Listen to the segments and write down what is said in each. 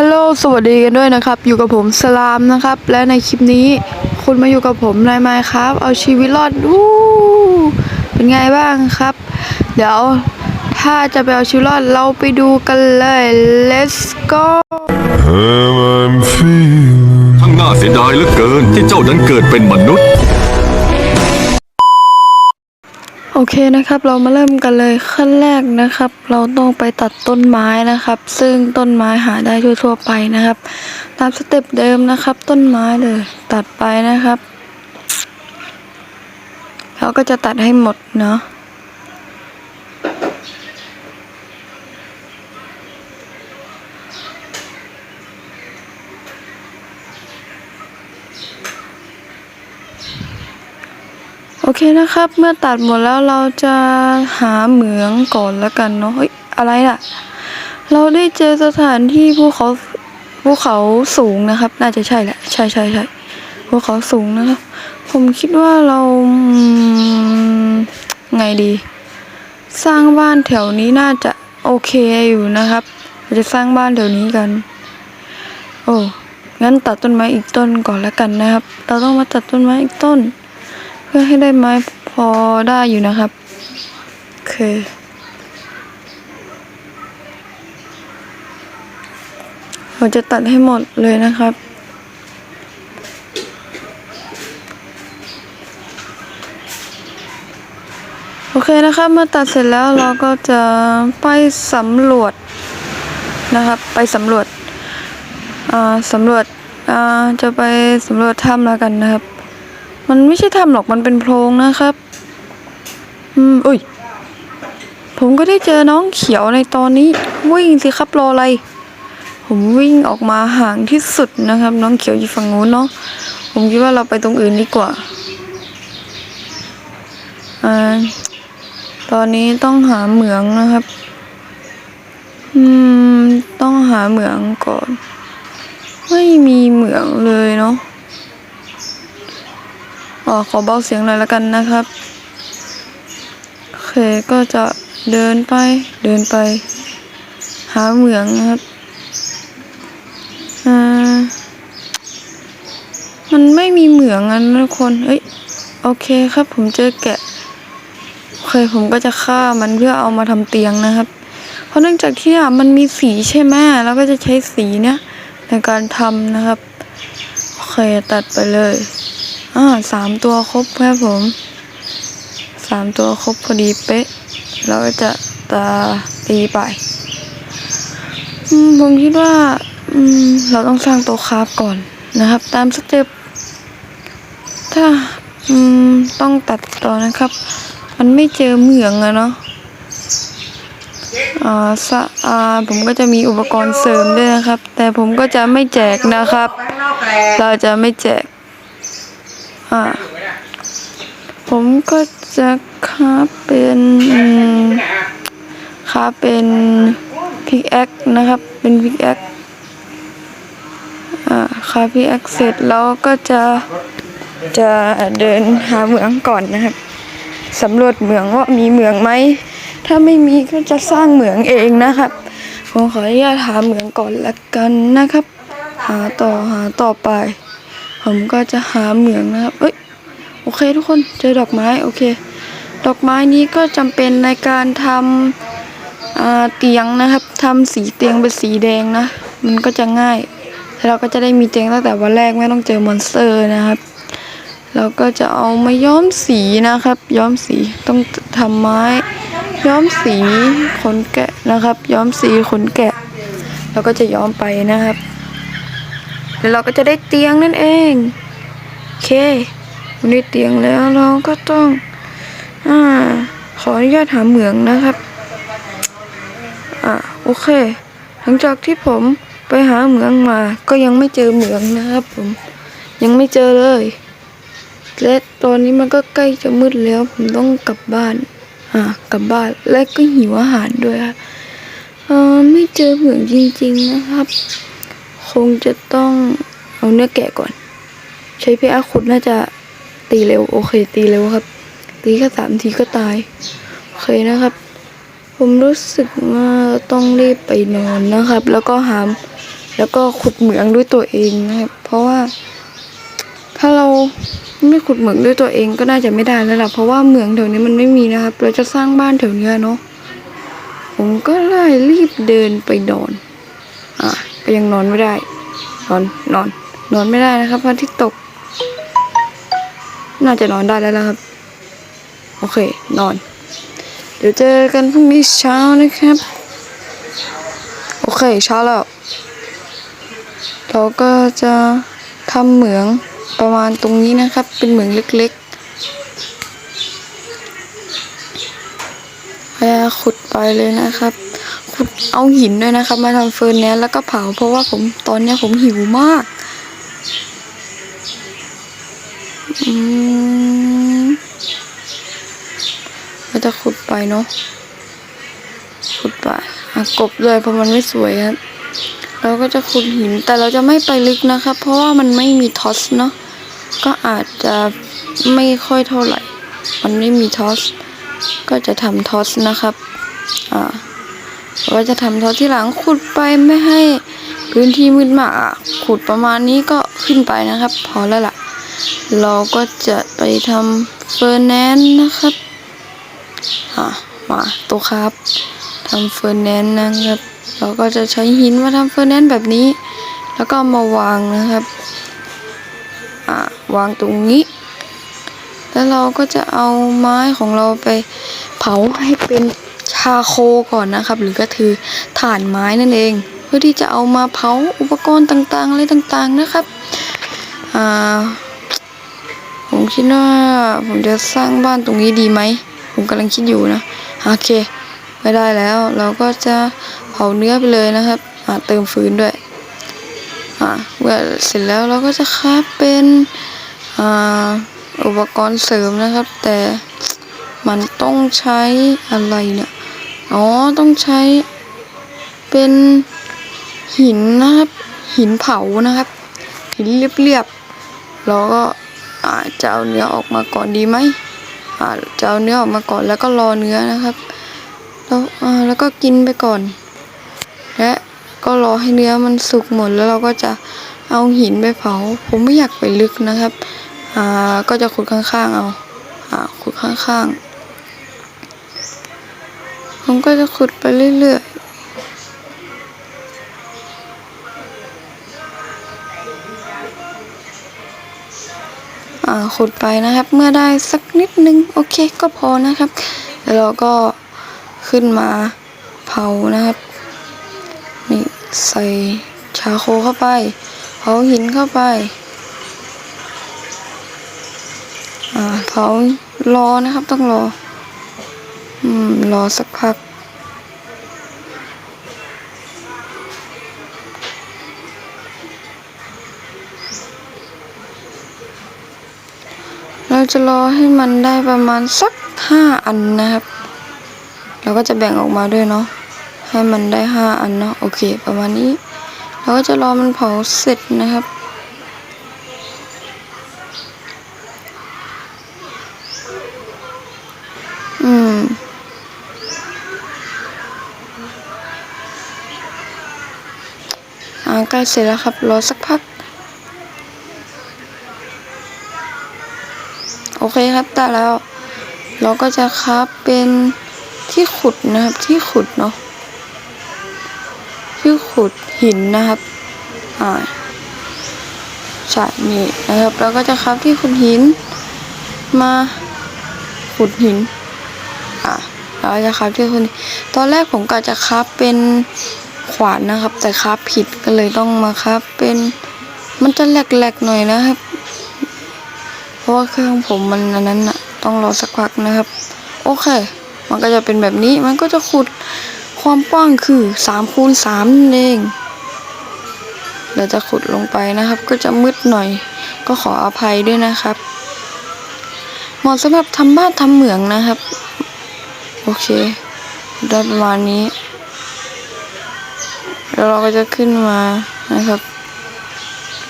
ฮัลโหล สวัสดีกันด้วยนะครับ อยู่กับผมสลามนะครับ และในคลิปนี้คุณมาอยู่กับผมนายไมค์ครับ เอาชีวิตรอดวู้เป็นไงบ้างครับ เดี๋ยวถ้าจะไปเอาชีวิตรอดเราไปดูกันเลย let's go And I'm feeling ทั้งน่าเสียดายเหลือเกินที่เจ้านั้นเกิดเป็นมนุษย์ โอเคนะครับ เรามาเริ่มกันเลยขั้นแรกนะครับ เราต้องไปตัดต้นไม้นะครับ ซึ่งต้นไม้หาได้ทั่วๆไปนะครับ ตามสเต็ปเดิมนะครับ ต้นไม้เลย ตัดไปนะครับเราก็จะตัดให้หมดเนาะ เคนะครับ เมื่อตัดหมดแล้วเราจะหาเหมืองก่อนแล้วกันเนาะเฮ้ยอะไรล่ะ เราได้เจอสถานที่ภูเขาภูเขาสูงนะครับ น่าจะใช่แหละใช่ใช่ใช่ภูเขาสูงนะครับ ผมคิดว่าเราไงดี สร้างบ้านแถวนี้น่าจะโอเคอยู่นะครับเราจะสร้างบ้านแถวนี้กัน โอ้งั้นตัดต้นไม้อีกต้นก่อนแล้วกันนะครับ เราต้องมาตัดต้นไม้อีกต้น เพื่อให้ได้ไม้พอได้อยู่นะครับโอเคเราจะตัดให้หมดเลยนะครับ โอเคนะครับเมื่อตัดเสร็จแล้วเราก็จะไปสำรวจนะครับ ไปสำรวจสำรวจจะไปสำรวจถ้ำแล้วกันนะครับ มันไม่ใช่ถ้ำหรอกมันเป็นโพรงนะครับ อืมอุ้ย ผมก็ได้เจอน้องเขียวในตอนนี้ วิ่งสิครับรออะไร ผมวิ่งออกมาห่างที่สุดนะครับ น้องเขียวอยู่ฝั่งนู้นเนาะผมคิดว่าเราไปตรงอื่นดีกว่าอ่าตอนนี้ต้องหาเหมืองนะครับ อืม ต้องหาเหมืองก่อน ไม่มีเหมืองเลยเนาะ อ๋อขอเบาเสียงหน่อยละกันนะครับโอเคก็จะเดินไปเดินไป หาเหมืองนะครับอ่ามันไม่มีเหมืองอะทุกคนเอ้ยโอเคครับ ผมเจอแกะโอเคผมก็จะฆ่ามันเพื่อเอามาทำเตียงนะครับ เพราะเนื่องจากที่มันมีสีใช่ไหมแล้วก็จะใช้สีเนี่ยในการทำนะครับโอเคตัดไปเลย อ่าสามตัวครบครับผมสามตัวครบพอดีเป๊ะ เราก็จะตาตีไปผมคิดว่าเราต้องสร้างต๊ะคราฟก่อนนะครับ ตามสเต็ปถ้าต้องตัดต่อนะครับ มันไม่เจอเหมืองอะเนาะอ่าสะอ่าผมก็จะมีอุปกรณ์เสริมด้วยนะครับ แต่ผมก็จะไม่แจกนะครับ เราจะไม่แจก อ่าผมก็จะค้าเป็นค้าเป็นพิกแอคนะครับ เป็นพิกแอคอ่าค้าพิกแอคเสร็จแล้วก็จะจะเดินหาเหมืองก่อนนะครับสำรวจเหมืองว่ามีเหมืองไหม ถ้าไม่มีก็จะสร้างเหมืองเองนะครับ ผมขออนุญาตหาเหมืองก่อนละกันนะครับ หาต่อหาต่อไป ผมก็จะหาเหมืองนะครับ เอ้ย โอเคทุกคน เจอดอกไม้ โอเค ดอกไม้นี้ก็จำเป็นในการทำเตียงนะครับทำสีเตียงเป็นสีแดงนะ มันก็จะง่ายแล้วเราก็จะได้มีเตียงตั้งแต่วันแรกไม่ต้องเจอมอนสเตอร์นะครับเราก็จะเอามาย้อมสีนะครับ ย้อมสีต้องทำไม้ ย้อมสีขนแกะนะครับ ย้อมสีขนแกะเราก็จะย้อมไปนะครับ แล้วเราก็จะได้เตียงนั่นเองโอเควันนี้เตียงแล้วเราก็ต้องอ่าขออนุญาตหาเหมืองนะครับอ่าโอเค หลังจากที่ผมไปหาเหมืองมา ก็ยังไม่เจอเหมืองนะครับผมยังไม่เจอเลยและตอนนี้มันก็ใกล้จะมืดแล้ว ผมต้องกลับบ้าน อ่ากลับบ้านและก็หิวอาหารด้วยครับเออไม่เจอเหมืองจริง ๆ นะครับ คงจะต้องเอาเนื้อแกะก่อน ใช้พีอาขุดน่าจะตีเร็ว โอเค ตีเร็วครับ ตีแค่สามทีก็ตาย โอเคนะครับ ผมรู้สึกว่าต้องรีบไปนอนนะครับ แล้วก็หาม แล้วก็ขุดเหมืองด้วยตัวเองนะครับ เพราะว่า ถ้าเราไม่ขุดเหมืองด้วยตัวเองก็น่าจะไม่ได้แล้วล่ะเพราะว่าเหมืองแถวนี้มันไม่มีนะครับ เราจะสร้างบ้านแถวเนี้ยเนาะผมก็เลยรีบเดินไปนอน อะ ก็ยังนอนไม่ได้ นอนนอน นอนไม่ได้นะครับพระอาทิตย์ตก น่าจะนอนได้แล้วล่ะครับ โอเค นอน เดี๋ยวเจอกันพรุ่งนี้เช้านะครับ โอเค เช้าแล้ว เราก็จะทำเหมืองประมาณตรงนี้นะครับ เป็นเหมืองเล็กๆพยายามขุดไปเลยนะครับ ขุดเอาหินด้วยนะครับมาทำเฟิร์นแนสแล้วก็เผาเพราะว่าผมตอนเนี้ยผมหิวมากอืมก็จะขุดไปเนาะขุดไปอะกบเลยเพราะมันไม่สวยครับเราก็จะขุดหินแต่เราจะไม่ไปลึกนะครับเพราะว่ามันไม่มีทอสเนาะก็อาจจะไม่ค่อยเท่าไหร่ มันไม่มีทอส ก็จะทำทอสนะครับ อ่า เราจะทำท่อที่หลังขุดไปไม่ให้พื้นที่มืดมากอะขุดประมาณนี้ก็ขึ้นไปนะครับ พอแล้วล่ะ เราก็จะไปทำเฟอร์แนนซ์นะครับอ่ามาตัวครับทำเฟอร์แนนซ์นะครับ เราก็จะใช้หินมาทำเฟอร์แนนซ์แบบนี้ แล้วก็มาวางนะครับอ่าวางตรงนี้ แล้วเราก็จะเอาไม้ของเราไปเผาให้เป็น ชาโคก่อนนะครับ หรือก็คือถ่านไม้นั่นเอง เพื่อที่จะเอามาเผาอุปกรณ์ต่างๆอะไรต่างๆนะครับอ่าผมคิดว่าผมจะสร้างบ้านตรงนี้ดีไหม ผมกำลังคิดอยู่นะ โอเค ไม่ได้แล้ว เราก็จะเผาเนื้อไปเลยนะครับเติมฟืนด้วยเมื่อเสร็จแล้วเราก็จะคราฟเป็นออุปกรณ์เสริมนะครับ แต่มันต้องใช้อะไรเนี่ย อ๋อต้องใช้เป็นหินนะครับ หินเผานะครับ หินเรียบๆเราก็อาจจะเอาเนื้อออกมาก่อนดีไหมอาจะเอาเนื้อออกมาก่อนแล้วก็รอเนื้อนะครับแล้วแล้วก็กินไปก่อน และก็รอให้เนื้อมันสุกหมดแล้วเราก็จะเอาหินไปเผา ผมไม่อยากไปลึกนะครับ อ่าก็จะขุดข้างๆเอา อ่าขุดข้างๆ ผมก็จะขุดไปเรื่อยๆอ่าขุดไปนะครับ เมื่อได้สักนิดนึง โอเคก็พอนะครับ แล้วเราก็ขึ้นมาเผานะครับ นี่ใส่ชาโคเข้าไป เผาหินเข้าไป อ่า เผารอนะครับต้องรอ รอสักพัก เราจะรอให้มันได้ประมาณสักห้าอันนะครับ เราก็จะแบ่งออกมาด้วยเนาะ ให้มันได้ห้าอันเนาะ โอเค ประมาณนี้ เราก็จะรอมันเผาเสร็จนะครับ อืม อ่าใก ล้เสร็จแล้วครับ รอสักพัก โอเคครับแต่แล้ว เราก็จะคับเป็นที่ขุดนะครับที่ขุดเนาะที่ขุดหินนะครับอ่าใช่นี่นะครับ เราก็จะคับที่ขุดหิน มาขุดหินอ่าเราจะคับที่ขุดหินตอนแรกผมก็จะคับเป็น ขวานนะครับ แต่คับผิดก็เลยต้องมาคับเป็นมันจะแหลกๆหน่อยนะครับ เพราะว่าเครื่องผมมันอันนั้นอะต้องรอสักพักนะครับ โอเค มันก็จะเป็นแบบนี้มันก็จะขุดความกว้างคือสามคูณสามนั่นเองเราจะขุดลงไปนะครับ ก็จะมืดหน่อย ก็ขออภัยด้วยนะครับเหมาะสำหรับทำบ้านทำเหมืองนะครับ โอเค ได้ประมาณนี้ แล้วเราก็จะขึ้นมานะครับ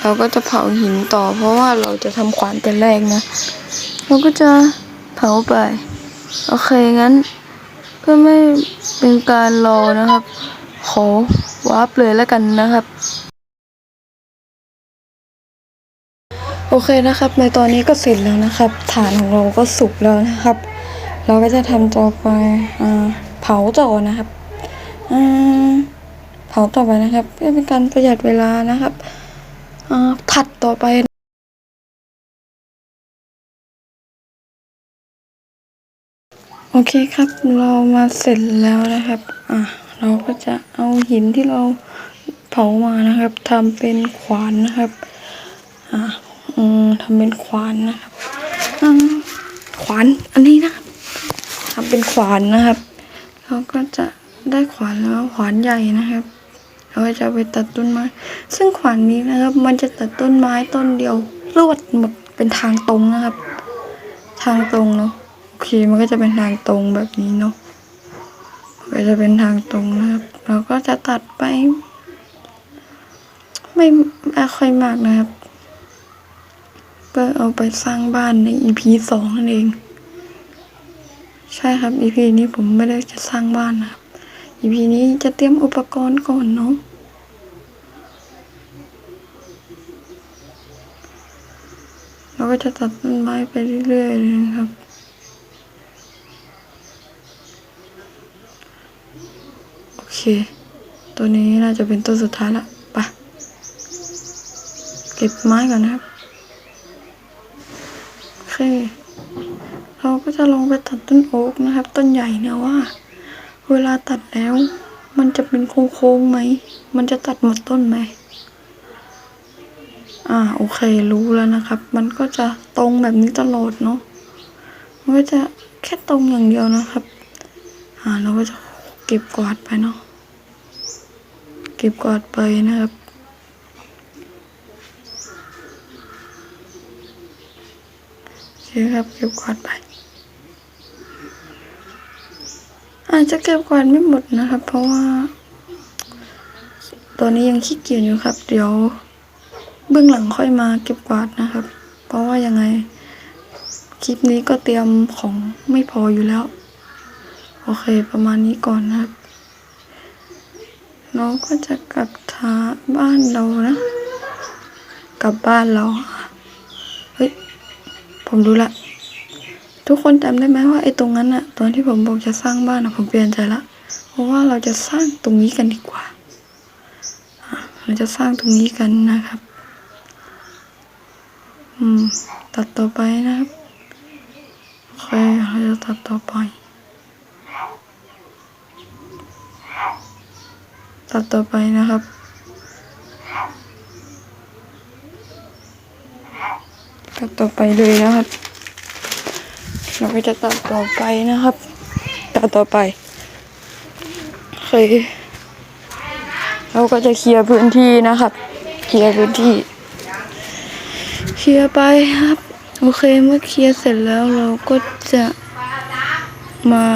เราก็จะเผาหินต่อ เพราะว่าเราจะทำขวานเป็นแรกนะ เราก็จะเผาไป โอเคงั้น เพื่อไม่เป็นการรอนะครับ ขอวาร์ปเลยแล้วกันนะครับ โอเคนะครับ ในตอนนี้ก็เสร็จแล้วนะครับ ฐานของเราก็สุกแล้วนะครับ เราก็จะทำต่อไปเผาต่อนะครับ อืมาต่อไปนะครับ เพื่อเป็นการประหยัดเวลานะครับอ่าผัดต่อไปโอเคครับ เรามาเสร็จแล้วนะครับ อะ เราก็จะเอาหินที่เราเผามานะครับทำเป็นขวานนะครับ อะอืมทำเป็นขวานนะครับอขวานอันนี้นะครับทำเป็นขวานนะครับ เราก็จะได้ขวานแล้วขวานใหญ่นะครับ เราก็จะไปตัดต้นไม้ ซึ่งขวานนี้นะครับ มันจะตัดต้นไม้ต้นเดียวรวดหมดเป็นทางตรงนะครับ ทางตรงเนาะโอเคมันก็จะเป็นทางตรงแบบนี้เนาะก็จะเป็นทางตรงนะครับ เราก็จะตัดไป ไม่ไม่ค่อยมากนะครับเพื่อเอาไปสร้างบ้านใน EP สองนั่นเอง ใช่ครับ EP นี้ผมไม่ได้จะสร้างบ้านนะครับ EP นี้จะเตรียมอุปกรณ์ก่อนเนาะ เราก็จะตัดต้นไม้ไปเรื่อยๆเลยนะครับโอเค ตัวนี้น่าจะเป็นตัวสุดท้ายละไปเก็บไม้ก่อนนะครับโอเคเราก็จะลองไปตัดต้นโอ๊กนะครับ ต้นใหญ่เนี่ยว่า เวลาตัดแล้ว มันจะเป็นโค้งๆไหม มันจะตัดหมดต้นไหม อ่าโอเครู้แล้วนะครับ มันก็จะตรงแบบนี้ตลอดเนาะมันก็จะแค่ตรงอย่างเดียวนะครับ อ่าเราก็จะเก็บกวาดไปเนาะเก็บกวาดไปนะครับโอเคครับเก็บกวาดไป อาจจะเก็บกวาดไม่หมดนะครับ เพราะว่า ตอนนี้ยังขี้เกียจอยู่ครับ เดี๋ยว บื้องหลังค่อยมาเก็บกวาดนะครับ เพราะว่ายังไง คลิปนี้ก็เตรียมของไม่พออยู่แล้ว โอเคประมาณนี้ก่อนนะครับเราก็จะกลับทาบ้านเรานะ กลับบ้านเรา เฮ้ย ผมรู้ละทุกคนจำได้ไหมว่าไอ้ตรงนั้นอะตอนที่ผมบอกจะสร้างบ้านอะผมเปลี่ยนใจละ เพราะว่าเราจะสร้างตรงนี้กันดีกว่า เราจะสร้างตรงนี้กันนะครับ อืม ตัดต่อไปนะครับโอเคเราจะตัดต่อไป ตัดต่อไปนะครับ ตัดต่อไปเลยนะครับ เราก็จะตัดต่อไปนะครับ ตัดต่อไปโอเคเราก็จะเคลียร์พื้นที่นะครับ เคลียร์พื้นที่ ลียร์ไปครับ โอเคเมื่อเคลียร์เสร็จแล้วเราก็จะมา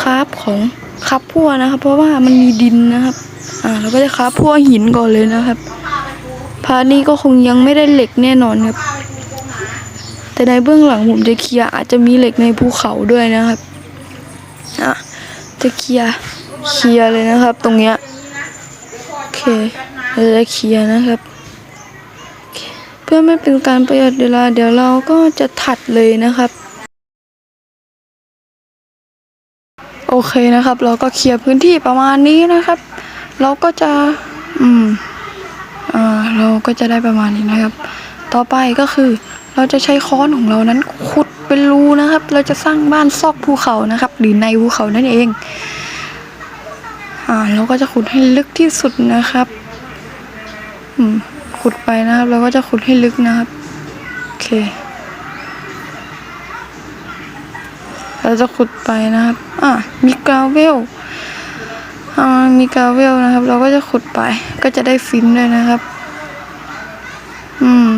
คาบของคาบพั่วนะครับ เพราะว่ามันมีดินนะครับ อ่า เราก็จะคาบพั่วหินก่อนเลยนะครับ พาร์ทนี้ก็คงยังไม่ได้เหล็กแน่นอนครับ แต่ในเบื้องหลังผมจะเคลียร์อาจจะมีเหล็กในภูเขาด้วยนะครับอะจะเคลียร์เคลียร์เลยนะครับ ตรงเนี้ยโอเคเราจะเคลียร์นะครับ พื่อไม่เป็นการประหยัดเวลา เดี๋ยวเราก็จะถัดเลยนะครับ โอเคนะครับ เราก็เคลียร์พื้นที่ประมาณนี้นะครับ เราก็จะ อืมอ่าเราก็จะได้ประมาณนี้นะครับ ต่อไปก็คือ เราจะใช้ค้อนของเรานั้นขุดเป็นรูนะครับ เราจะสร้างบ้านซอกภูเขานะครับ หรือในภูเขานั่นเอง อ่า เราก็จะขุดให้ลึกที่สุดนะครับ อืม ขุดไปนะครับ เราก็จะขุดให้ลึกนะครับ โอเค เราจะขุดไปนะครับ อะ มีกราวเวลอ่ามีกราวเวลนะครับ เราก็จะขุดไป ก็จะได้ฟินด้วยนะครับ อืม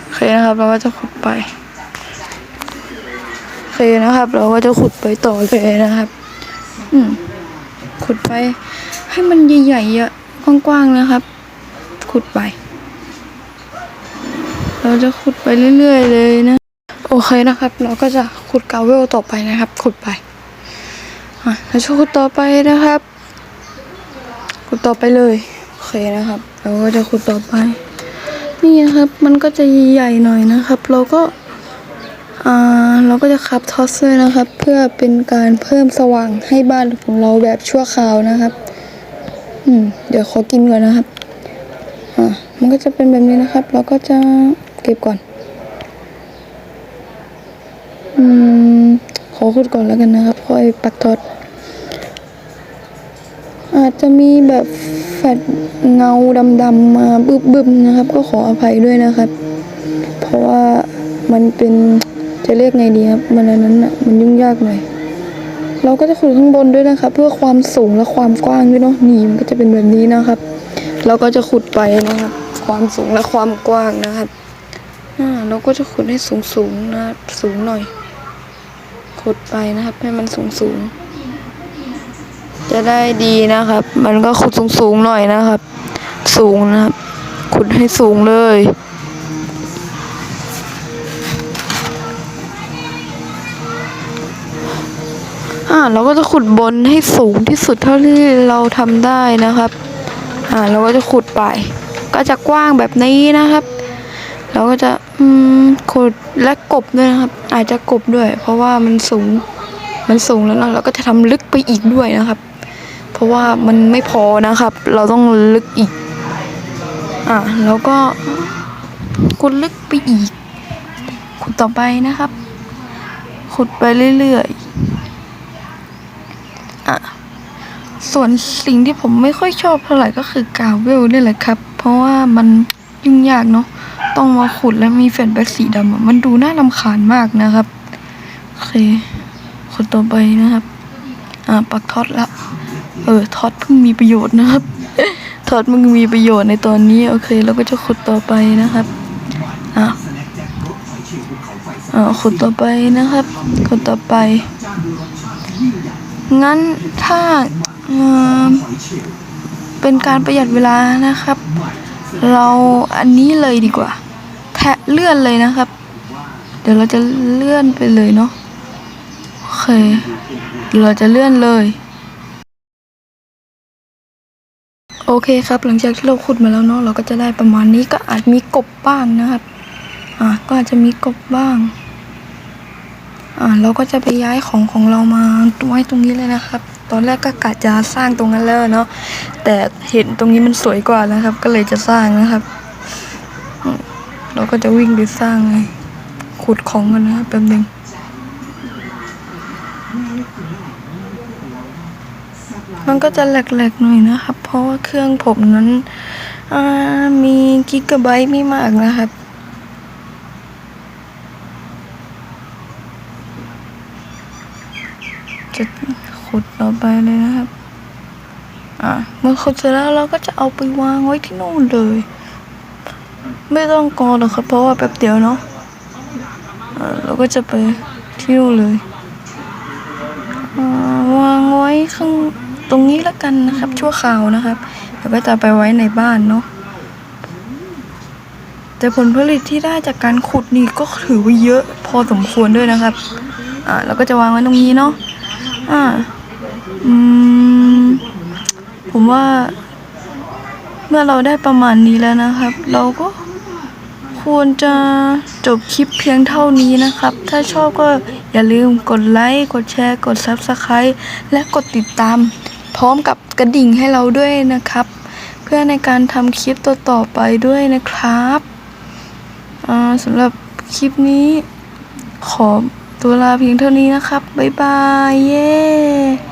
โอเคนะครับ เราก็จะขุดไปโอเคนะครับ เราก็จะขุดไปต่อเลยนะครับ อืมขุดไป ให้มันใหญ่ๆอะกว้างๆนะครับ ขุดไป เราจะขุดไปเรื่อยๆเลยนะ โอเคนะครับ เราก็จะขุดกาเวลต่อไปนะครับ ขุดไปอะเราจะขุดต่อไปนะครับ ขุดต่อไปเลย โอเคนะครับ เราก็จะขุดต่อไป นี่นะครับ มันก็จะใหญ่ๆหน่อยนะครับ เราก็อ่าเราก็จะขับทอสด้วยนะครับ เพื่อเป็นการเพิ่มสว่างให้บ้านของเราแบบชั่วคราวนะครับ อืม เดี๋ยวขอกินก่อนนะครับ อ่ามันก็จะเป็นแบบนี้นะครับ เราก็จะเก็บก่อน อืม ขอขุดก่อนแล้วกันนะครับ ค่อยปักทอด อาจจะมีแบบแฟดเงาดำๆมาบึบๆนะครับ ก็ขออภัยด้วยนะครับ เพราะว่ามันเป็นจะเรียกไงดีครับ มันอันนั้นอะ มันยุ่งยากหน่อยเราก็จะขุดข้างบนด้วยนะครับ เพื่อความสูงและความกว้างด้วยเนาะนี่มันก็จะเป็นแบบนี้นะครับ เราก็จะขุดไปนะครับ ความสูงและความกว้างนะครับอ่าเราก็จะขุดให้สูงสูงๆนะสูงหน่อย ขุดไปนะครับ ให้มันสูงสูงๆจะได้ดีนะครับ มันก็ขุดสูงสูงๆหน่อยนะครับ สูงนะครับ ขุดให้สูงเลยอ่าเราก็จะขุดบนให้สูงที่สุดเท่าที่เราทำได้นะครับ อ่าเราก็จะขุดไป ก็จะกว้างแบบนี้นะครับ เราก็จะอืมขุดและกบด้วยนะครับ อาจจะกบด้วย เพราะว่ามันสูงมันสูงแล้วเราก็จะทำลึกไปอีกด้วยนะครับ เพราะว่ามันไม่พอนะครับ เราต้องลึกอีก อ่าแล้วก็ขุดลึกไปอีก ขุดต่อไปนะครับ ขุดไปเรื่อยๆอะ ส่วนสิ่งที่ผมไม่ค่อยชอบเท่าไหร่ก็คือกาเวลนี่แหละครับ เพราะว่ามันยุ่งยากเนาะต้องมาขุดแล้วมีแฟนแบ็กสีดำมันดูน่ารำคาญมากนะครับโอเคขุดต่อไปนะครับ อ่าปักท็อตละเออท็อตเพิ่งมีประโยชน์นะครับท็อตมึงมีประโยชน์ในตอนนี้โอเคเราก็จะขุดต่อไปนะครับอะอ่าขุดต่อไปนะครับขุดต่อไปงั้นถ้า เป็นการประหยัดเวลานะครับ เราอันนี้เลยดีกว่า แทะเลื่อนเลยนะครับ เดี๋ยวเราจะเลื่อนไปเลยเนาะโอเคเดี๋ยวเราจะเลื่อนเลย โอเคครับ หลังจากที่เราขุดมาแล้วเนาะเราก็จะได้ประมาณนี้ก็อาจมีกบบ้างนะครับ อ่าก็อาจจะมีกบบ้างอ่าเราก็จะไปย้ายของของเรามาไว้ตรงนี้เลยนะครับ ตอนแรกก็กะจะสร้างตรงนั้นแล้วเนาะแต่เห็นตรงนี้มันสวยกว่านะครับ ก็เลยจะสร้างนะครับ เราก็จะวิ่งไปสร้างเลยขุดของกันนะครับแป๊บนึงมันก็จะแหลกๆหน่อยนะครับ เพราะว่าเครื่องผมนั้นมีกิกะไบต์ไม่มากนะครับจะ ขุดต่อไปเลยนะครับ อะเมื่อขุดเสร็จแล้วเราก็จะเอาไปวางไว้ที่นู่นเลย ไม่ต้องกอหรอกครับ เพราะว่าแป๊บเดียวเนาะเราก็จะไปที่นู่นเลยวางไว้ข้างตรงนี้แล้วกันนะครับ ชั่วคราวนะครับเดี๋ยวก็จะไปไว้ในบ้านเนาะแต่ผลผลิตที่ได้จากการขุดนี่ก็ถือว่าเยอะพอสมควรด้วยนะครับ อ่าเราก็จะวางไว้ตรงนี้เนาะ อ่า อืม ผมว่า เมื่อเราได้ประมาณนี้แล้วนะครับ เราก็ควรจะจบคลิปเพียงเท่านี้นะครับ ถ้าชอบก็อย่าลืมกดไลค์ กดแชร์ กด Subscribe และกดติดตาม พร้อมกับกระดิ่งให้เราด้วยนะครับ เพื่อในการทำคลิปต่อๆไปด้วยนะครับสำหรับคลิปนี้ ขอตัวลาเพียงเท่านี้นะครับ บ๊ายบาย เย้